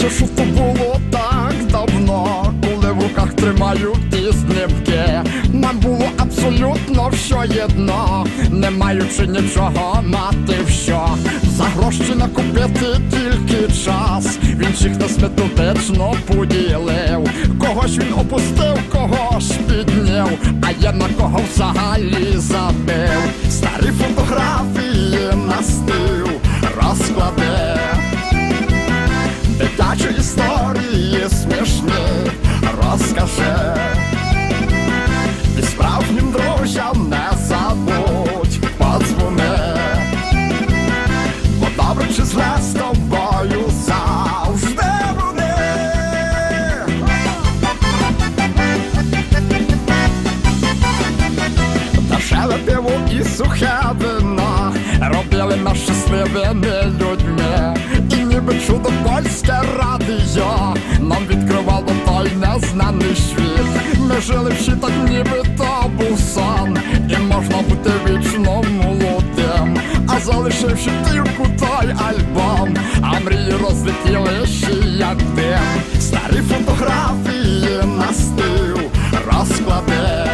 Наче що то було так давно, коли в руках тримають ті снімки Нам було абсолютно все єдно, не маючи нічого мати що За гроші накупити тільки час, він всіх нас методично поділив. Когось він опустив, когось підняв, а я на кого взагалі забив. Старі фото історії смішні розкаже. І справжнім друзям не забудь подзвони. Бо добре чи зле з тобою завжди вони. Дешеве пиво і сухе вино робили нас щасливими людьми. Ніби чудо польське радіо нам відкривало той незнаний світ. Ми жили всі так, ніби то був сон, і можна бути вічно молодим. А залишивши тільки той альбом, а мрії розлетілися як дим. Старі фотографії на стил розкладе.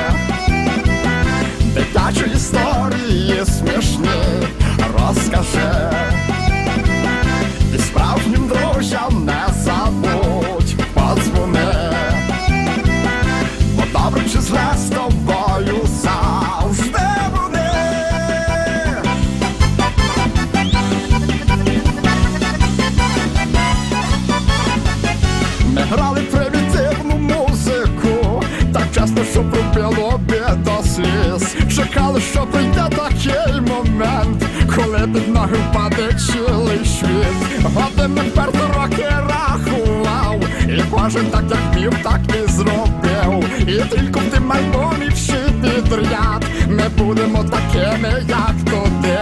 Дитячі історії смішні розкаже. Пробило би до сліз. Чекали, що прийде такий момент, коли під ноги впаде цілий світ. Годинник перти роки рахував, і кожен так як міг, так і зробив. І тільки в тим альбомі всі підряд ми будемо такими, як туди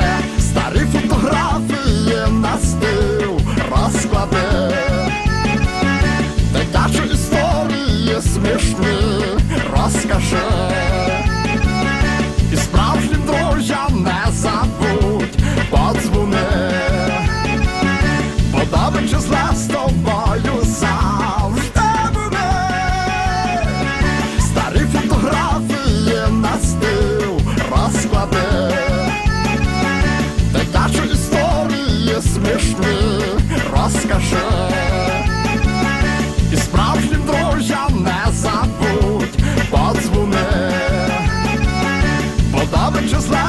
покаже, і справжнім друзям не забудь, подзвони, бо добре зле з тобою завжди буде, старі фотографії на стил розклади, дитячі історії смішні розкажи. just like